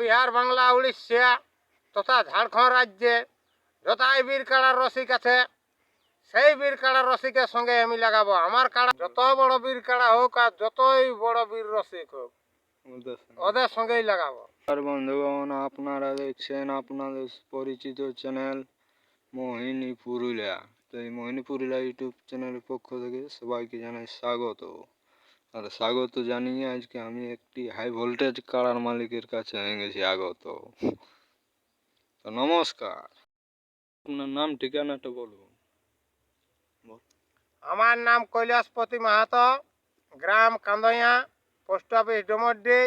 বিহার, বাংলা, উড়িষ্যা তথা ঝাড়খণ্ড রাজ্যে যথাই বীর কাড়ার রসিক আছে, সেই বীর কাড়ার রসিকের সঙ্গে আমি লাগাবো। আমার কাড়া যত বড় বীর কাড়া হোক আর যতই বড় বীর রসিক হোক, ওদের সঙ্গেই লাগাবো। আর বন্ধুগণ, আপনারা দেখছেন আপনাদের পরিচিত চ্যানেল মোহিনী পুরুলিয়া তো এই মোহিনী পুরুলিয়া ইউটিউব চ্যানেলের পক্ষ থেকে সবাইকে জানাই স্বাগত। আর স্বাগত জানিয়ে আজকে আমি একটি হাই ভোল্টেজ কাড়ার মালিকের কাছে হয়ে গেছি আগত। তো নমস্কার। আপনার নাম ঠিকানাটা বলুন। আমার নাম কৈলাসপতি মাহাতো গ্রাম কান্দইয়া পোস্ট অফিস ডোমরডি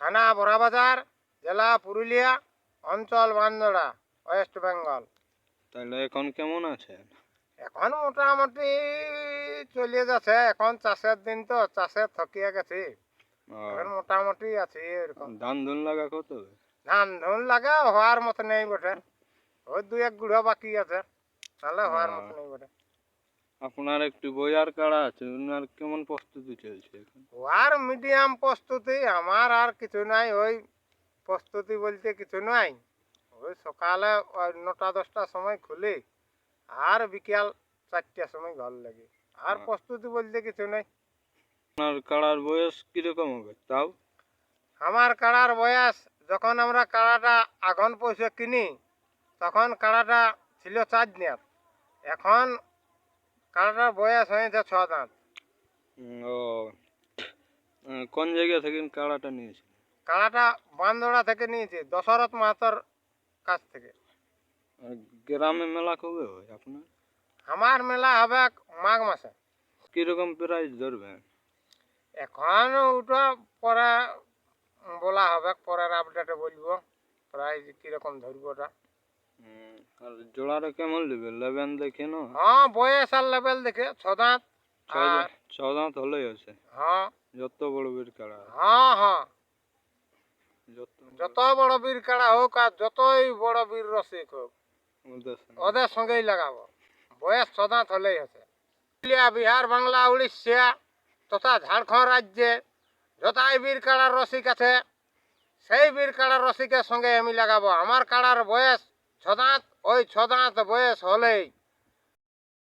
থানা বড়াবাজার জেলা পুরুলিয়া অঞ্চল বান্দড়া ওয়েস্ট বেঙ্গল। তাহলে এখন কেমন আছেন? এখন মোটামুটি চলে যাচ্ছে এখন চাষের দিন তো চাষে থকিয়া গেছে। এখন মোটামুটি আছে এরকম। ধান ধুন লাগা কত ধান ধুন লাগা হওয়ার মতো নেই বটে। ওই দুই এক গুঁড়ো বাকি আছে তাহলে হওয়ার মতো নেই বটে। আপনার একটু বইয়ার কাড়া আছে ওনার কেমন প্রস্তুতি চলছে আর মিডিয়াম প্রস্তুতি আমার আর কিছু নাই ওই প্রস্তুতি বলতে কিছু নাই। ওই সকালে নটা দশটার সময় খুলি আর বিকাল চারটার সময় ঘর লাগে। আর প্রস্তুতি বলতে কিছু নেই। আপনার কাড়ার বয়স কীরকম হবে? তাও? আমার কাড়ার বয়স যখন আমরা কাড়াটা আঘন পয়সা কিনি তখন কাড়াটা ছিল চার দিনের। এখন কাড়াটার বয়স হয়েছে ছ দাঁত। ও। কোন জায়গা থেকে কাড়াটা নিয়েছে কাড়াটা বান্দোড়া থেকে নিয়েছি দশরথ মাহাতর কাছ থেকে। গ্রামে মেলা কবে হয় আপনার? আমার মেলা হবে মাঘ মাসে। কীরকম প্রাইস ধরবেন এখন ওটা পরে বলা হবে পরের আপডেটে বলব প্রাইস কীরকম ধরবো ওটা। আর জোড়াটা কেমন নেবে? লেবেন দেখে না হ্যাঁ বয়স আর লেভেল দেখে ছ দাঁত ছ দাঁত- হলেই আছে। হ্যাঁ। যত বড় বীর কাড়া হ্যাঁ হ্যাঁ। যত যত বড় বীর কাড়া হোক আর যতই বড় বীর রসিক হোক। ওদের সঙ্গেই লাগাবো। বয়স ছ দাঁত হলেই আছে পুরুলিয়া, বিহার বাংলা উড়িষ্যা তথা ঝাড়খণ্ড রাজ্যে যথাই বীর কাড়ার রসিক আছে সেই বীর কাড়ার রসিকের সঙ্গে আমি লাগাবো। আমার কাড়ার বয়স ছ দাঁত ওই ছ দাঁত বয়স হলেই।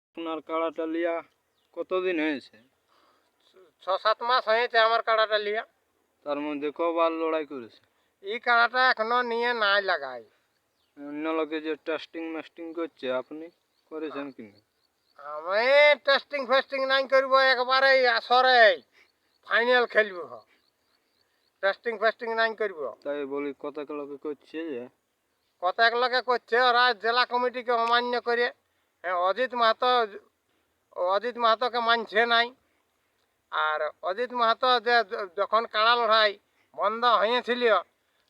আপনার কাড়াটা লিয়া কতদিন হয়েছে? ছ সাত মাস হয়েছে আমার কাড়াটা লিয়া। তার মধ্যে কবার লড়াই করেছে? এই কাড়াটা এখনও নিয়ে নাই লাগাই। অন্য লোকে যে টেস্টিং মেস্টিং করছে আপনি? করেছেন কিনা? আমি টেস্টিং ফেস্টিং নাই করব একবারে আসরে ফাইনাল খেলব। টেস্টিং ফেস্টিং নাই করব। তাই বলি কত লোকে করছে যে? কতক লোকে করছে ওরা জেলা কমিটিকে অমান্য করে। হ্যাঁ অজিত মাহাতো অজিত মাহাতোকে মানছে নাই। আর অজিত মাহাতো যে যখন কাড়া লড়াই বন্ধ হয়েছিল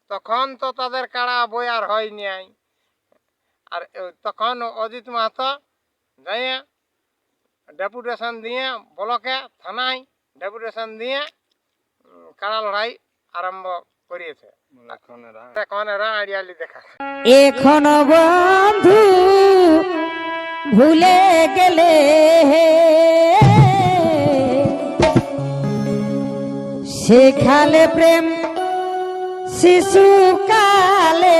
তখন তো তাদের কাড়া বই আর হয় নাই আর তখন অজিত মাহাতো যাইয়ে ডেপুটেশন দিয়ে ব্লকে থানায় ডেপুটেশন দিয়ে কাড়া লড়াই আরম্ভ করিয়েছে। এখন এরা এখন আড়িয়ালি দেখা এখন বন্ধু ভুলে গেলে সেখালে প্রেম শিশুকালে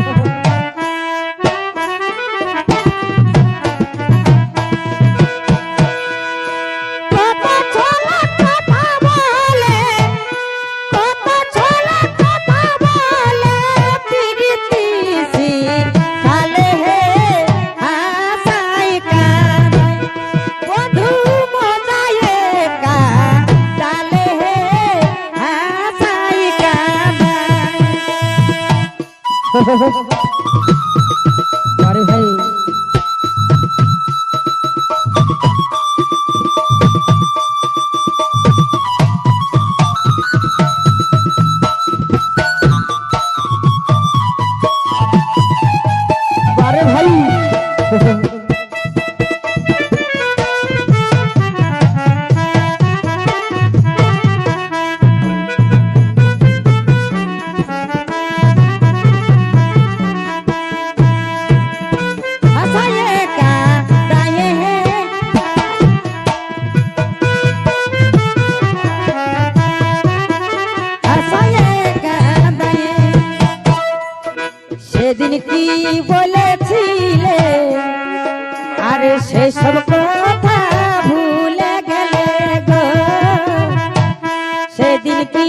Oh. 감사합니다. সেদিন কি বলেছিলে? আরে সেসব কথা ভুলে গেলে গো। সেদিন কি